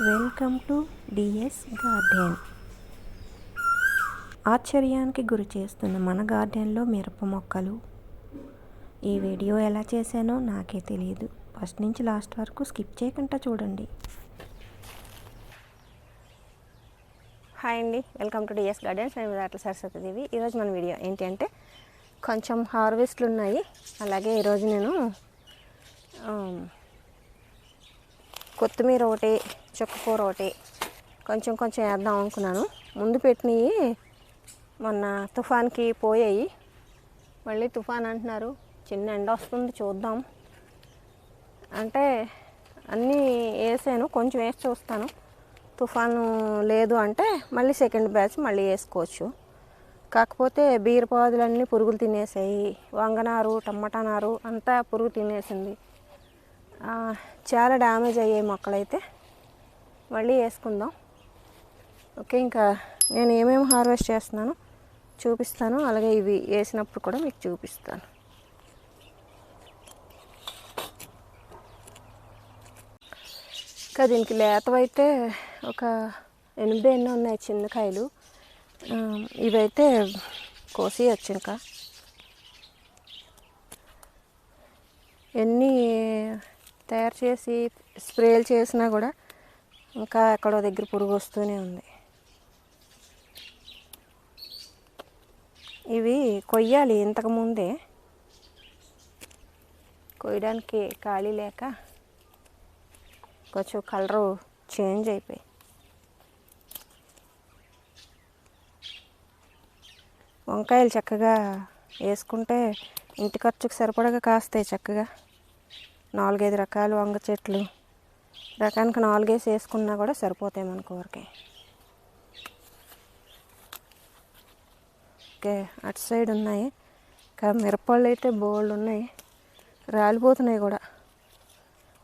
Welcome to DS garden. ఆశ్చర్యానికి గురి చేస్తున్న మన గార్డెన్లో మిరప మొక్కలు. ఈ వీడియో ఎలా చేశానో నాకే తెలియదు ఫస్ట్ నుంచి లాస్ట్ వరకు స్కిప్ చేయకుండా చూడండి. హాయ్ అండి. వెల్కమ్ టు డిఎస్ గార్డెన్స్ నేను విరాట్ల సరస్వతిదేవి ఈరోజు మన వీడియో ఏంటి అంటే కొంచెం హార్వెస్ట్లు ఉన్నాయి. అలాగే ఈరోజు నేను కొత్తిమీర ఒకటి చుక్కకూర ఒకటి కొంచెం కొంచెం వేద్దాం అనుకున్నాను. ముందు పెట్టినవి మొన్న తుఫాన్కి పోయాయి. మళ్ళీ తుఫాన్ అంటున్నారు. చిన్న ఎండ వస్తుంది చూద్దాం. అంటే అన్నీ వేసాను కొంచెం వేసి చూస్తాను. తుఫాను లేదు అంటే మళ్ళీ సెకండ్ బ్యాచ్ మళ్ళీ వేసుకోవచ్చు. కాకపోతే బీరపాదులన్నీ పురుగులు తినేసాయి. వంగనారు టమాటా నారు అంతా పురుగు తినేసింది. చాలా డ్యామేజ్ అయ్యాయి మొక్కలైతే. మళ్ళీ వేసుకుందాం. ఓకే ఇంకా నేను ఏమేమి హార్వెస్ట్ చేస్తున్నానో చూపిస్తాను. అలాగే ఇవి వేసినప్పుడు కూడా మీకు చూపిస్తాను. ఇంకా దీనికి లేతవైతే ఒక ఎనిమిది ఎన్నో ఉన్నాయి చిన్న కాయలు ఇవైతే కోసి వచ్చాక ఎన్ని తయారు చేసి స్ప్రేలు చేసినా కూడా ఇంకా ఎక్కడో దగ్గర పురుగు వస్తూనే ఉంది. ఇవి కొయ్యాలి ఇంతకుముందే కొయ్యడానికి ఖాళీ లేక కొంచెం కలరు చేంజ్ అయిపోయి. వంకాయలు చక్కగా వేసుకుంటే ఇంటి ఖర్చుకు సరిపడగా కాస్తాయి చక్కగా. నాలుగైదు రకాలు వంగ చెట్లు. రకానికి నాలుగేసి వేసుకున్నా కూడా సరిపోతాయి మన కూరకి ఓకే అటు సైడ్ ఉన్నాయి. ఇంకా మిరపళ్ళు అయితే బోళ్ళు ఉన్నాయి. రాలిపోతున్నాయి కూడా.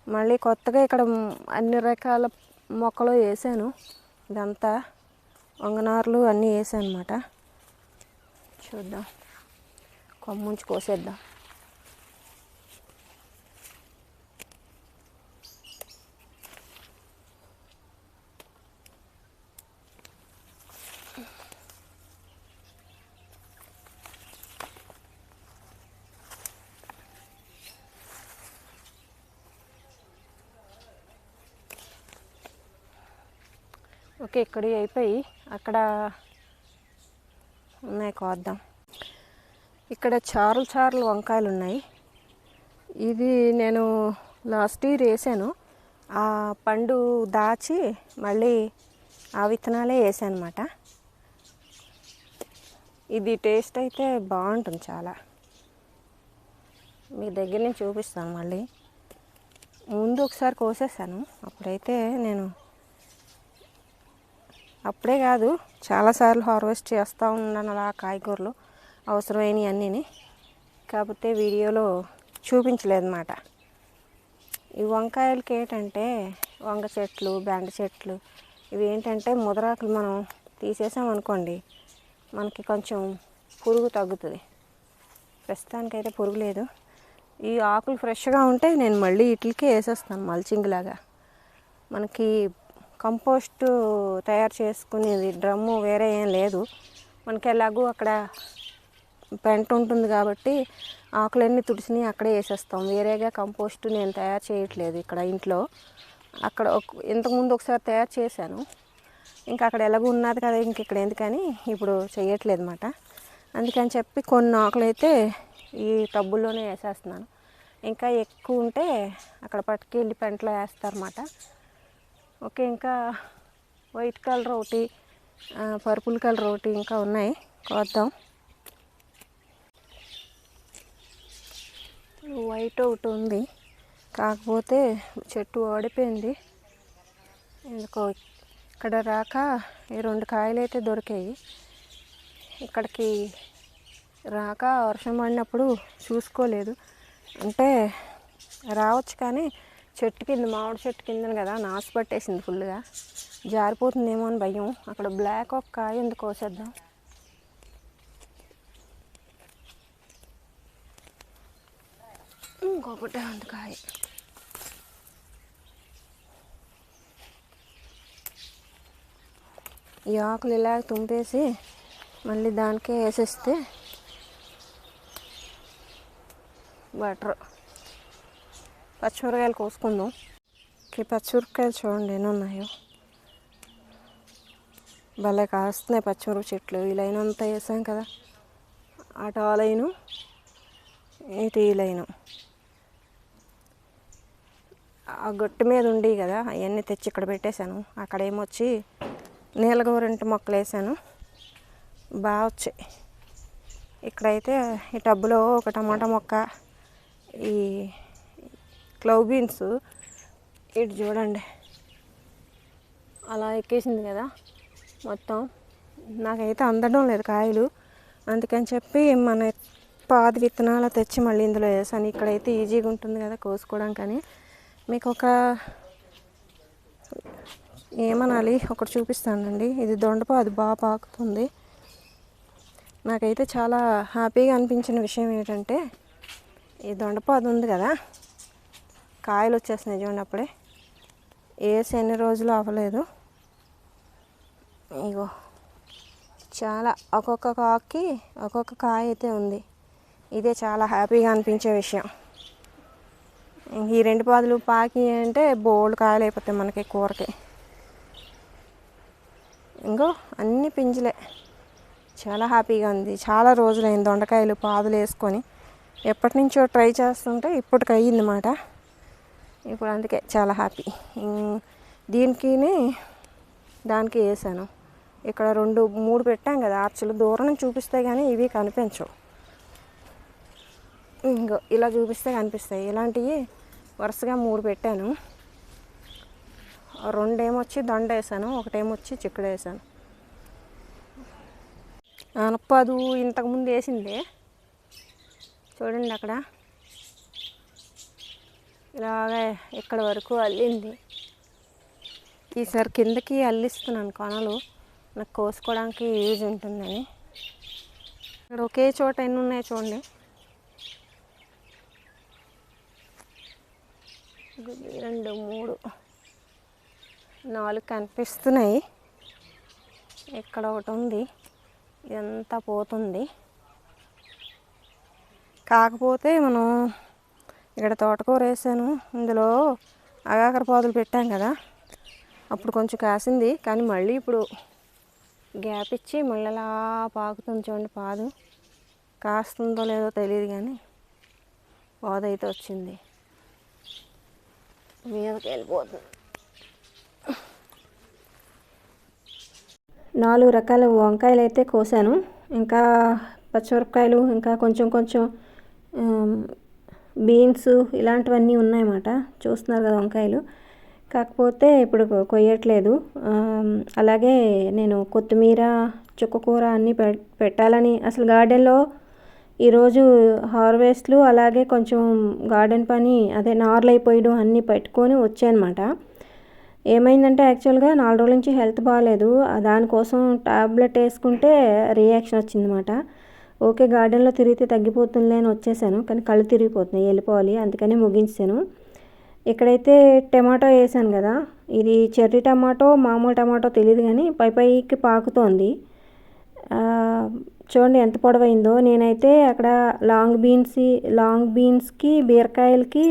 మళ్ళీ కొత్తగా ఇక్కడ అన్ని రకాల మొక్కలు వేసాను. ఇదంతా వంగనార్లు అన్నీ వేసాను అనమాట చూద్దాం. కొమ్ముంచి కోసేద్దాం. ఓకే ఇక్కడి అయిపోయి అక్కడ ఉన్నాయి కోద్దాం. ఇక్కడ చారులు చారులు వంకాయలు ఉన్నాయి. ఇది నేను లాస్ట్ ఇయర్ వేసాను. ఆ పండు దాచి మళ్ళీ ఆ విత్తనాలే వేసానమాట. అనమాట ఇది టేస్ట్ అయితే బాగుంటుంది చాలా. మీ దగ్గర నుంచి చూపిస్తాను మళ్ళీ. ముందు ఒకసారి కోసేసాను. అప్పుడైతే నేను అప్పుడే కాదు చాలాసార్లు హార్వెస్ట్ చేస్తూ ఉన్నాను అలా కాయగూరలు. అవసరమైనవి అన్నీ కాకపోతే వీడియోలో చూపించలేదన్నమాట. ఈ వంకాయలకి ఏంటంటే వంగ చెట్లు బెండ చెట్లు ఇవి ఏంటంటే ముదరాకులు మనం తీసేసామనుకోండి మనకి కొంచెం పురుగు తగ్గుతుంది. ప్రస్తుతానికైతే పురుగు లేదు. ఈ ఆకులు ఫ్రెష్గా ఉంటే నేను మళ్ళీ ఇట్లకే వేసేస్తాను మల్చింగ్ లాగా. మనకి కంపోస్ట్ తయారు చేసుకునేది డ్రమ్ము వేరే ఏం లేదు. మనకి ఎలాగూ అక్కడ పెంట ఉంటుంది కాబట్టి ఆకులన్నీ తుడిసిని అక్కడే వేసేస్తాం. వేరేగా కంపోస్ట్ నేను తయారు చేయట్లేదు ఇక్కడ ఇంట్లో. అక్కడ ఒక- ఇంతకుముందు ఒకసారి తయారు చేశాను. ఇంకా అక్కడ ఎలాగో ఉన్నది కదా ఇంక ఇక్కడ ఎందుకని ఇప్పుడు చేయట్లేదు అనమాట అందుకని చెప్పి కొన్ని ఆకులు అయితే ఈ టబ్బుల్లోనే వేసేస్తున్నాను. ఇంకా ఎక్కువ ఉంటే అక్కడ పట్టుకెళ్ళి పెంటలో వేస్తారన్నమాట. ఓకే ఇంకా వైట్ కలర్ ఒకటి పర్పుల్ కలర్ ఒకటి ఇంకా ఉన్నాయి. కోద్దాం. వైట్ ఒకటి ఉంది. కాకపోతే చెట్టు ఓడిపోయింది ఎందుకో ఇక్కడ రాక ఈ రెండు కాయలు అయితే దొరికాయి. ఇక్కడికి రాక వర్షం పడినప్పుడు చూసుకోలేదు. అంటే రావచ్చు కానీ చెట్టు కింద మామిడి చెట్టు కింద కదా నాసు పట్టేసింది ఫుల్గా జారిపోతుందేమో అని భయం. అక్కడ బ్లాక్ ఒక కాయ ఉంది కోసేద్దాం. ఇంకొకటే ఉంది కాయ. ఈ ఆకులు ఇలా తుంపేసి మళ్ళీ దానికే వేసేస్తే బటర్. పచ్చిమిరకాయలు కోసుకుందాం. ఈ పచ్చిమిరపకాయలు చూడండి ఎన్ని ఉన్నాయో. భలే కాస్తున్నాయి పచ్చిమిరప చెట్లు. ఈ లైన్ అంతా వేసాం కదా. అటు ఆ లైను ఇటు ఈ లైను. ఆ గొట్టు మీద ఉండి కదా అవన్నీ తెచ్చి ఇక్కడ పెట్టేశాను. అక్కడ ఏమొచ్చి నీలగోరింటి మొక్కలు వేసాను. బాగా వచ్చాయి. ఇక్కడైతే ఈ టబ్బులో ఒక టమాటా మొక్క ఈ క్లవ్ బీన్స్ ఇటు చూడండి. అలా ఎక్కేసింది కదా మొత్తం. నాకైతే అందడం లేదు కాయలు. అందుకని చెప్పి మన పాది విత్తనాలు తెచ్చి మళ్ళీ ఇందులో వేసాను. ఇక్కడైతే ఈజీగా ఉంటుంది కదా కోసుకోవడానికి కానీ మీకు ఒక ఏమనాలి? ఒకటి చూపిస్తానండి. ఇది దొండపాదు బాగా పాకుతుంది. నాకైతే చాలా హ్యాపీగా అనిపించిన విషయం ఏంటంటే ఈ దొండపాదు ఉంది కదా. కాయలు వచ్చేస్తున్నాయి చూడండి అప్పుడే. వేసి ఎన్ని రోజులు అవ్వలేదు ఇగో చాలా ఒక్కొక్క కాకి ఒక్కొక్క కాయ అయితే ఉంది. ఇదే చాలా హ్యాపీగా అనిపించే విషయం. ఈ రెండు పాదులు పాకి అంటే బోల్డ్ కాయలు అయిపోతాయి మనకి కూరకి. ఇంకో అన్ని పింజలే. చాలా హ్యాపీగా ఉంది. చాలా రోజులైంది దొండకాయలు పాదులు వేసుకొని ఎప్పటి నుంచో ట్రై చేస్తుంటే ఇప్పటికి అయ్యిందన్నమాట ఇప్పుడు అందుకే చాలా హ్యాపీ ఇం- దీనికి దానికి వేసాను ఇక్కడ రెండు మూడు పెట్టాం కదా ఆర్చులు దూరం చూపిస్తే కానీ ఇవి కనిపించవు. ఇంకో ఇలా చూపిస్తే కనిపిస్తాయి. ఇలాంటివి వరుసగా మూడు పెట్టాను. రెండేమొచ్చి దొండ వేసాను ఒకటేమొచ్చి చిక్కుడు వేసాను. అనపదు ఇంతకుముందు వేసిందే. చూడండి అక్కడ. ఇలాగే ఇక్కడ వరకు అల్లింది. ఈసారి కిందకి అల్లిస్తున్నాను కొనలు నాకు కోసుకోవడానికి యూజ్ ఉంటుందని. ఇక్కడ ఒకే చోట ఎన్ని ఉన్నాయి చూడండి. రెండు మూడు నాలుగు కనిపిస్తున్నాయి. ఇక్కడ ఒకటి ఉంది. ఇదంతా పోతుంది. కాకపోతే మనం ఇక్కడ తోటకూర వేసాను. ఇందులో అగాకర పాదులు పెట్టాం కదా. అప్పుడు కొంచెం కాసింది. కానీ మళ్ళీ ఇప్పుడు గ్యాప్ ఇచ్చి మళ్ళీ అలా పాకుతుంది చూడండి పాదు. కాస్తుందో లేదో తెలియదు కానీ పాదు అయితే వచ్చింది. మీదకి వెళ్ళిపోతుంది. నాలుగు రకాల వంకాయలు అయితే కోసాను. ఇంకా పచ్చిమిరపకాయలు ఇంకా కొంచెం కొంచెం బీన్స్ ఇలాంటివన్నీ ఉన్నాయన్నమాట. చూస్తున్నారు కదా వంకాయలు. కాకపోతే ఇప్పుడు కొయ్యట్లేదు. అలాగే నేను కొత్తిమీర చుక్కకూర అన్నీ పె- పెట్టాలని అసలు గార్డెన్లో ఈరోజు హార్వెస్ట్లు అలాగే కొంచెం గార్డెన్ పని అదే నార్లు అయిపోయడం అన్నీ పెట్టుకొని వచ్చానమాట. ఏమైందంటే యాక్చువల్గా నాలుగు రోజుల నుంచి హెల్త్ బాగాలేదు. దానికోసం టాబ్లెట్ వేసుకుంటే రియాక్షన్ వచ్చిందన్నమాట. ఓకే గార్డెన్లో తిరిగితే తగ్గిపోతుందిలే అని వచ్చేసాను. కానీ కళ్ళు తిరిగిపోతున్నాయి వెళ్ళిపోవాలి. అందుకని ముగించాను. ఇక్కడైతే టమాటో వేసాను కదా ఇది చెర్రీ టమాటో మామూలు టమాటో తెలియదు కానీ పై పైకి పాకుతోంది. చూడండి ఎంత పొడవైందో. నేనైతే అక్కడ లాంగ్ బీన్స్ లాంగ్ బీన్స్కి బీరకాయలకి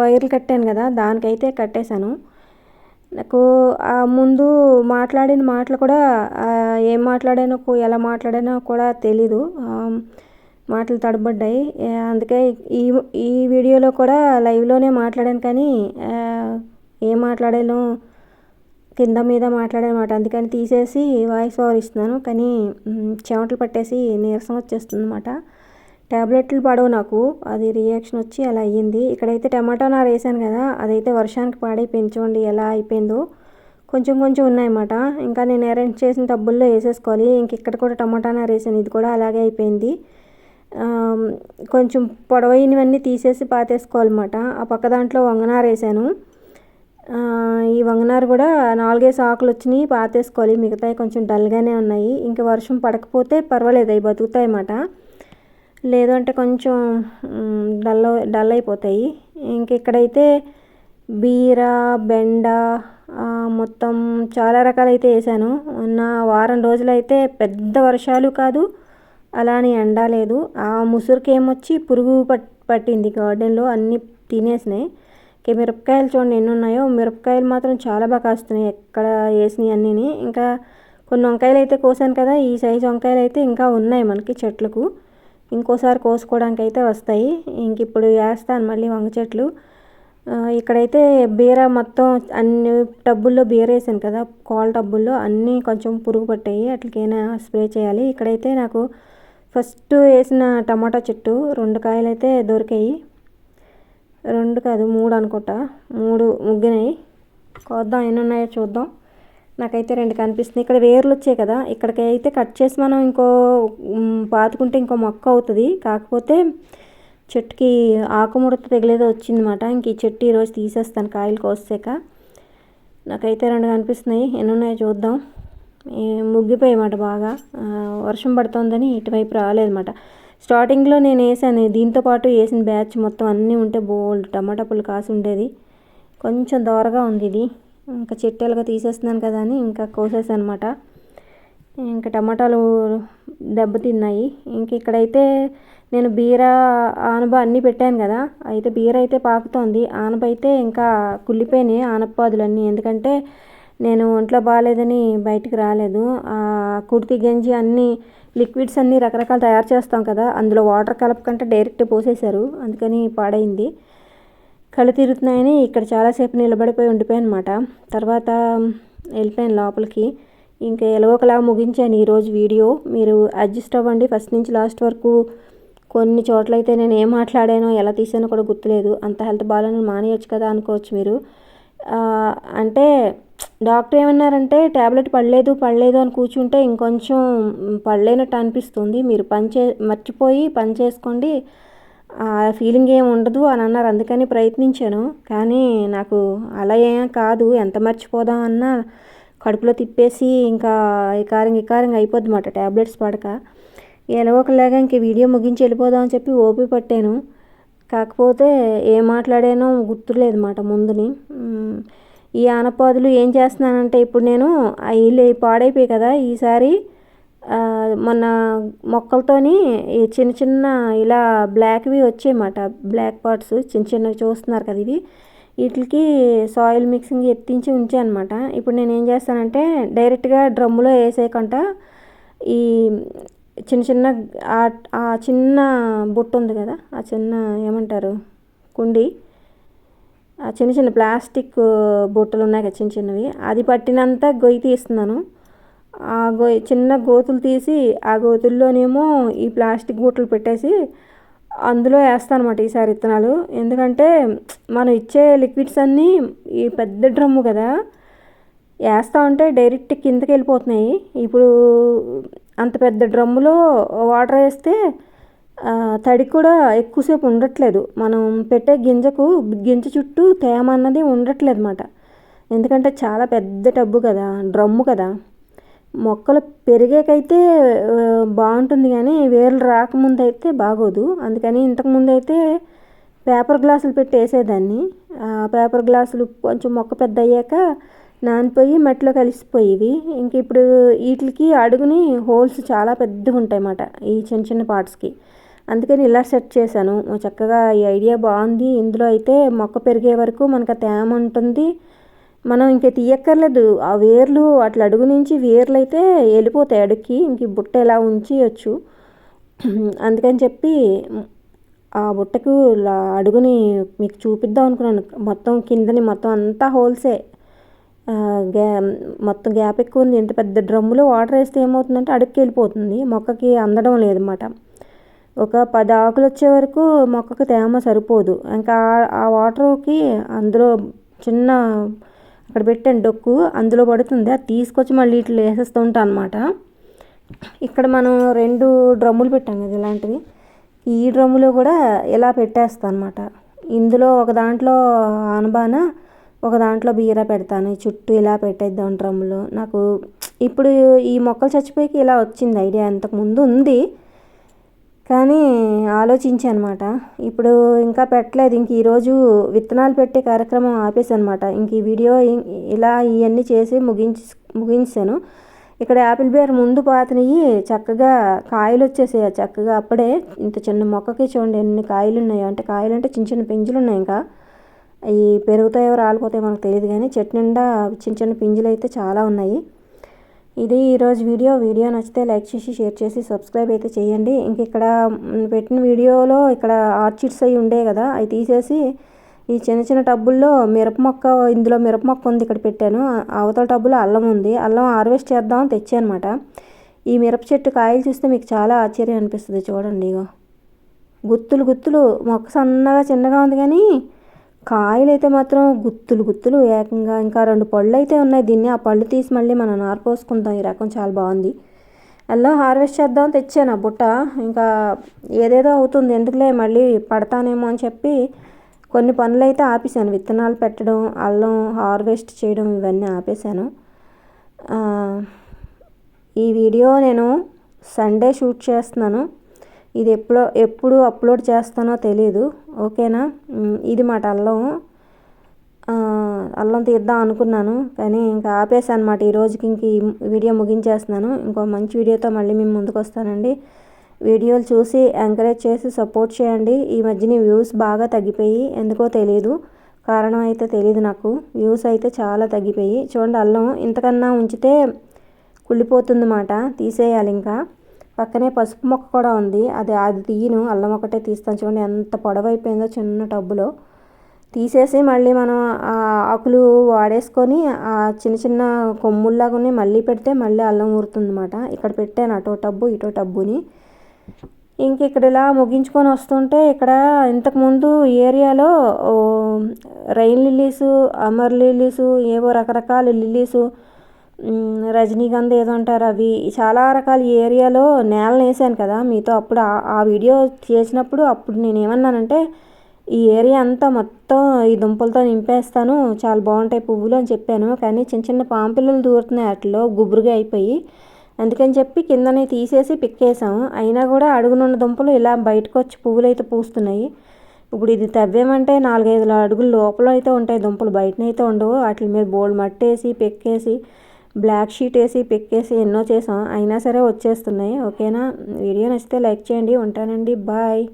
వైర్లు కట్టాను కదా దానికైతే కట్టేశాను. నాకు ఆ ముందు మాట్లాడిన మాటలు కూడా ఏం మాట్లాడానో ఎలా మాట్లాడానో కూడా తెలీదు. మాటలు తడబడ్డాయి. అందుకే ఈ ఈ వీడియోలో కూడా లైవ్లోనే మాట్లాడాను కానీ ఏం మాట్లాడానో కింద మీద మాట్లాడనమాట. అందుకని తీసేసి వాయిస్ ఓవర్ ఇస్తున్నాను. కానీ చెమటలు పట్టేసి నీరసం వచ్చేస్తుంది అనమాట ట్యాబ్లెట్లు పడవు నాకు. అది రియాక్షన్ వచ్చి అలా అయ్యింది. ఇక్కడైతే టమాటో నార వేసాను కదా అదైతే వర్షానికి పాడైపోయింది. చూడండి ఎలా అయిపోయిందో కొంచెం కొంచెం ఉన్నాయన్నమాట. ఇంకా నేను అరేంజ్ చేసిన టబ్బుల్లో వేసేసుకోవాలి. ఇంక ఇక్కడ కూడా టమాటా నార వేసాను. ఇది కూడా అలాగే అయిపోయింది. కొంచెం పొడవైనవన్నీ తీసేసి పాతేసుకోవాలన్నమాట. ఆ పక్క దాంట్లో వంగనార వేసాను. ఈ వంగనారు కూడా నాలుగేసి ఆకులు వచ్చినాయి. పాతేసుకోవాలి. మిగతాయి కొంచెం డల్గానే ఉన్నాయి. ఇంకా వర్షం పడకపోతే పర్వాలేదు. అవి బతుకుతాయి అన్నమాట లేదు అంటే కొంచెం డల్ డల్ అయిపోతాయి. ఇంక ఇక్కడైతే బీర బెండ మొత్తం చాలా రకాలైతే వేసాను. నా వారం రోజులైతే పెద్ద వర్షాలు కాదు అలా అని ఎండ లేదు. ఆ ముసురుకి ఏమొచ్చి పురుగు పట్ పట్టింది గార్డెన్లో అన్నీ తినేసినాయి. ఇంక మిరపకాయలు చూడండి ఎన్ని ఉన్నాయో మిరపకాయలు మాత్రం చాలా బాగా కాస్తున్నాయి ఎక్కడ వేసినాయి అన్నీ ఇంకా కొన్ని వంకాయలు అయితే కోసాను కదా ఈ సైజు వంకాయలు అయితే ఇంకా ఉన్నాయి మనకి చెట్లకు. ఇంకోసారి కోసుకోవడానికి అయితే వస్తాయి. ఇంక ఇప్పుడు వేస్తాను మళ్ళీ వంగ చెట్లు. ఇక్కడైతే బీర మొత్తం అన్ని టబ్బుల్లో బీర వేసాను కదా కాల్ టబ్బుల్లో అన్నీ కొంచెం పురుగు పట్టాయి. అట్లకైనా స్ప్రే చేయాలి. ఇక్కడైతే నాకు ఫస్ట్ వేసిన టమాటా చెట్టు రెండు కాయలు అయితే దొరికాయి. రెండు కాదు మూడు అనుకుంటా. మూడు ముగ్గినాయి. కోద్దాం ఎన్ని ఉన్నాయో చూద్దాం. నాకైతే రెండు కనిపిస్తుంది ఇక్కడ వేర్లు వచ్చాయి కదా ఇక్కడికైతే కట్ చేసి మనం ఇంకో పాతుకుంటే ఇంకో మొక్క అవుతుంది. కాకపోతే చెట్టుకి ఆకుముడత తగిలేదో వచ్చిందన్నమాట. ఇంక ఈ చెట్టు ఈరోజు తీసేస్తాను కాయలు కోసాక. నాకైతే రెండు కనిపిస్తున్నాయి. ఎన్ని ఉన్నాయో చూద్దాం ఈ బాగా. వర్షం పడుతుందని ఇటువైపు రాలేదన్నమాట. స్టార్టింగ్లో నేను వేసాను. దీంతో పాటు వేసిన బ్యాచ్ మొత్తం అన్నీ ఉంటే బోల్డ్. టమాటా పళ్ళు కాసి ఉండేది. కొంచెం దోరగా ఉంది ఇది. ఇంకా చెట్టెలుగా తీసేస్తున్నాను కదా అని ఇంకా కోసేసాను అనమాట ఇంకా టమాటాలు దెబ్బతిన్నాయి. ఇంక ఇక్కడైతే నేను బీర ఆనబ అన్నీ పెట్టాను కదా. అయితే బీర అయితే పాకుతోంది. ఆనబ అయితే ఇంకా కుళ్ళిపోయినాయి ఆనపాదులన్నీ ఎందుకంటే నేను ఒంట్లో బాగాలేదని బయటికి రాలేదు. ఆ కుర్తి గంజి అన్నీ లిక్విడ్స్ అన్నీ రకరకాలు తయారు చేస్తాం కదా. అందులో వాటర్ కలపకుండా డైరెక్ట్ పోసేశారు. అందుకని పాడైంది. కళ్ళు తిరుగుతున్నాయని ఇక్కడ చాలాసేపు నిలబడిపోయి ఉండిపోయాను అనమాట తర్వాత వెళ్ళిపోయాను లోపలికి. ఇంకా ఎలాగోకలా ముగించాను ఈరోజు వీడియో. మీరు అడ్జస్ట్ అవ్వండి. ఫస్ట్ నుంచి లాస్ట్ వరకు కొన్ని చోట్లయితే నేను ఏం మాట్లాడానో ఎలా తీసానో కూడా గుర్తులేదు. అంత హెల్త్ బాగాలని మానేయచ్చు కదా అనుకోవచ్చు మీరు. అంటే డాక్టర్ ఏమన్నారంటే ట్యాబ్లెట్ పడలేదు పడలేదు అని కూర్చుంటే ఇంకొంచెం పడలేనట్టు అనిపిస్తుంది. మీరు పని చే మర్చిపోయి పని చేసుకోండి. ఆ ఫీలింగ్ ఏం ఉండదు అని అన్నారు. అందుకని ప్రయత్నించాను. కానీ నాకు అలా ఏం కాదు. ఎంత మర్చిపోదాం అన్నా కడుపులో తిప్పేసి ఇంకా ఇకారంగా ఇకారంగా అయిపోద్ది మాట ట్యాబ్లెట్స్ పడక ఎలాగోకలాగా ఇంక వీడియో ముగించి వెళ్ళిపోదాం అని చెప్పి ఓపి పట్టాను. కాకపోతే ఏం మాట్లాడానో గుర్తులేదు మాట ముందుని ఈ ఆనపాదులు ఏం చేస్తున్నానంటే ఇప్పుడు నేను ఆ ఇల్లు పాడైపోయాయి కదా ఈసారి మొన్న మొక్కలతోని ఈ చిన్న చిన్న ఇలా బ్లాక్వి వచ్చాయన్నమాట బ్లాక్ పార్ట్స్ చిన్న చిన్నవి చూస్తున్నారు కదా ఇవి. వీటికి సాయిల్ మిక్సింగ్ ఎత్తించి ఉంచానమాట. అనమాట ఇప్పుడు నేను ఏం చేస్తానంటే డైరెక్ట్గా డ్రమ్ములో వేసేయకుండా ఈ చిన్న చిన్న ఆ- ఆ చిన్న బుట్ట ఉంది కదా ఆ చిన్న ఏమంటారు కుండి ఆ చిన్న చిన్న ప్లాస్టిక్ బుట్టలు ఉన్నాయి కదా చిన్న చిన్నవి అది పట్టినంత గొయ్యి తీస్తున్నాను. ఆ గో చిన్న గోతులు తీసి ఆ గోతుల్లోనేమో ఈ ప్లాస్టిక్ బుట్టలు పెట్టేసి అందులో వేస్తాను అనమాట ఈసారి విత్తనాలు. ఎందుకంటే మనం ఇచ్చే లిక్విడ్స్ అన్నీ ఈ పెద్ద డ్రమ్ము కదా. వేస్తా ఉంటే డైరెక్ట్ కిందకి వెళ్ళిపోతున్నాయి. ఇప్పుడు అంత పెద్ద డ్రమ్ములో వాటర్ వేస్తే తడి కూడా ఎక్కువసేపు ఉండట్లేదు. మనం పెట్టే గింజకు గింజ చుట్టూ తేమ అన్నది ఉండట్లేదు అనమాట ఎందుకంటే చాలా పెద్ద టబ్బు కదా డ్రమ్ము కదా. మొక్కలు పెరిగాకైతే బాగుంటుంది కానీ వేర్లు రాకముందు అయితే బాగోదు. అందుకని ఇంతకుముందు అయితే పేపర్ గ్లాసులు పెట్టి వేసేదాన్ని ఆ పేపర్ గ్లాసులు కొంచెం మొక్క పెద్ద అయ్యాక నానిపోయి మట్టిలో కలిసిపోయేవి. ఇంక ఇప్పుడు వీటికి అడుగుని హోల్స్ చాలా పెద్దగా ఉంటాయి అన్నమాట ఈ చిన్న చిన్న పార్ట్స్కి అందుకని ఇలా సెట్ చేశాను. చక్కగా ఈ ఐడియా బాగుంది. ఇందులో అయితే మొక్క పెరిగే వరకు మనకు తేమ ఉంటుంది. మనం ఇంక తీయక్కర్లేదు. ఆ వేర్లు అట్లా అడుగు నుంచి వేర్లు అయితే వెళ్ళిపోతాయి అడుక్కి. ఇంక బుట్ట ఇలా ఉంచేయచ్చు? అందుకని చెప్పి ఆ బుట్టకు ఇలా అడుగుని మీకు చూపిద్దాం అనుకున్నాను. మొత్తం కిందని మొత్తం అంతా హోల్సే. గ్యా మొత్తం గ్యాప్ ఎక్కువ ఉంది. ఇంత పెద్ద డ్రమ్ములో వాటర్ వేస్తే ఏమవుతుందంటే అడుక్కి వెళ్ళిపోతుంది. మొక్కకి అందడం లేదన్నమాట ఒక పది ఆకులు వచ్చే వరకు మొక్కకు తేమ సరిపోదు. ఇంకా ఆ- ఆ వాటర్కి అందులో చిన్న అక్కడ పెట్టాను డొక్కు అందులో పడుతుంది. అది తీసుకొచ్చి మళ్ళీ ఇట్లా వేసేస్తూ ఉంటాను అనమాట ఇక్కడ మనం రెండు డ్రమ్ములు పెట్టాం కదా ఇలాంటివి. ఈ డ్రమ్ములో కూడా ఇలా పెట్టేస్తాను అనమాట ఇందులో ఒక దాంట్లో ఆనబాన ఒక దాంట్లో బీర పెడతాను. చుట్టూ ఇలా పెట్టేద్దాం డ్రమ్ములు. నాకు ఇప్పుడు ఈ మొక్కలు చచ్చిపోయి ఇలా వచ్చింది ఐడియా. అంతకు ముందు ఉంది. కానీ ఆలోచించాను అనమాట ఇప్పుడు ఇంకా పెట్టలేదు. ఇంక ఈరోజు విత్తనాలు పెట్టే కార్యక్రమం ఆపేసనమాట. అనమాట ఇంక ఈ వీడియో ఇలా ఇవన్నీ చేసి ముగించి ముగించాను. ఇక్కడ యాపిల్ బేర్ ముందు పాతనివి చక్కగా కాయలు వచ్చేసాయి చక్కగా అప్పుడే ఇంత చిన్న మొక్కకి చూడండి ఎన్ని కాయలు ఉన్నాయో అంటే కాయలు అంటే చిన్న చిన్న పింజులు ఉన్నాయి ఇంకా. అవి పెరుగుతాయో రాలిపోతాయో మనకు తెలియదు కానీ చెట్టు నిండా చిన్న చిన్న పింజులు అయితే చాలా ఉన్నాయి. ఇది ఈరోజు వీడియో. వీడియో నచ్చితే లైక్ చేసి షేర్ చేసి సబ్స్క్రైబ్ అయితే చేయండి. ఇంక ఇక్కడ పెట్టిన వీడియోలో ఇక్కడ ఆర్చిడ్స్ అవి ఉండే కదా అవి తీసేసి ఈ చిన్న చిన్న టబ్బుల్లో మిరప మొక్క ఇందులో మిరప మొక్క ఉంది ఇక్కడ పెట్టాను. అవతల టబ్బులో అల్లం ఉంది. అల్లం హార్వెస్ట్ చేద్దామని తెచ్చానమాట. ఈ మిరప చెట్టు కాయలు చూస్తే మీకు చాలా ఆశ్చర్యం అనిపిస్తుంది చూడండి ఇగో. గుత్తులు గుత్తులు మొక్క సన్నగా చిన్నగా ఉంది కానీ కాయలు అయితే మాత్రం గుత్తులు గుత్తులు ఏకంగా ఇంకా రెండు పళ్ళు అయితే ఉన్నాయి. దీన్ని ఆ పళ్ళు తీసి మళ్ళీ మనం నారుపోసుకుందాం ఈ రకం చాలా బాగుంది. అలా హార్వెస్ట్ చేద్దాం తెచ్చాను ఆ బుట్ట. ఇంకా ఏదేదో అవుతుంది. ఎందుకులే మళ్ళీ పడతానేమో అని చెప్పి కొన్ని పనులు అయితే ఆపేసాను విత్తనాలు పెట్టడం అల్లం హార్వెస్ట్ చేయడం ఇవన్నీ ఆపేసాను ఈ వీడియో నేను సండే షూట్ చేస్తున్నాను. ఇది ఎప్పుడో ఎప్పుడు అప్లోడ్ చేస్తానో తెలియదు ఓకేనా? ఇది మాట అల్లం. అల్లం తీద్దాం అనుకున్నాను కానీ ఇంకా ఆపేసాను అనమాట ఈ రోజుకి ఇంక ఈ వీడియో ముగించేస్తున్నాను. ఇంకో మంచి వీడియోతో మళ్ళీ మేము ముందుకు వస్తానండి. వీడియోలు చూసి ఎంకరేజ్ చేసి సపోర్ట్ చేయండి. ఈ మధ్యన వ్యూస్ బాగా తగ్గిపోయి ఎందుకో తెలియదు కారణం అయితే తెలియదు నాకు. వ్యూస్ అయితే చాలా తగ్గిపోయి. చూడండి అల్లం ఇంతకన్నా ఉంచితే కుళ్ళిపోతుందన్నమాట. తీసేయాలి ఇంకా. పక్కనే పసుపు మొక్క కూడా ఉంది. అది అది తీయను. అల్లం ఒకటే తీస్తాను చూడండి. ఎంత పొడవైపోయిందో చిన్న టబ్బులో. తీసేసి మళ్ళీ మనం ఆ ఆకులు వాడేసుకొని ఆ చిన్న చిన్న కొమ్ముల్లాగా ఉన్నాయి. మళ్ళీ పెడితే మళ్ళీ అల్లం ఊరుతుందన్నమాట. ఇక్కడ పెట్టాను అటో టబ్బు ఇటో టబ్బుని. ఇంక ఇక్కడ ఇలా ముగించుకొని వస్తుంటే ఇక్కడ ఇంతకుముందు ఏరియాలో రైన్ లిల్లీస్ అమర్ లిల్లీసు ఏవో రకరకాల లిల్లీస్ రజనీగంధ ఏదో అంటారు అవి. చాలా రకాల ఏరియాలో నేలను వేసాను కదా. మీతో అప్పుడు ఆ- వీడియో చేసినప్పుడు అప్పుడు నేను ఏమన్నానంటే ఈ ఏరియా అంతా మొత్తం ఈ దుంపలతో నింపేస్తాను చాలా బాగుంటాయి పువ్వులు అని చెప్పాను. కానీ చిన్న చిన్న పాంపిల్లలు దూరుతున్నాయి వాటిలో గుబురుగా అయిపోయి. అందుకని చెప్పి కిందనే తీసేసి పిక్కేసాము అయినా కూడా అడుగునున్న దుంపలు ఇలా బయటకు వచ్చి పువ్వులు అయితే పూస్తున్నాయి. ఇప్పుడు ఇది తవ్వేమంటే నాలుగైదు అడుగుల లోపల అయితే ఉంటాయి దుంపలు బయటనైతే ఉండవు. వాటి మీద బోల్డ్ మట్టేసి పెక్కేసి బ్లాక్ షీట్ వేసి పెక్కేసి ఎన్నో చేసాం. అయినా సరే వచ్చేస్తున్నాయి. ఓకేనా? వీడియో నచ్చితే లైక్ చేయండి. ఉంటానండి. బాయ్.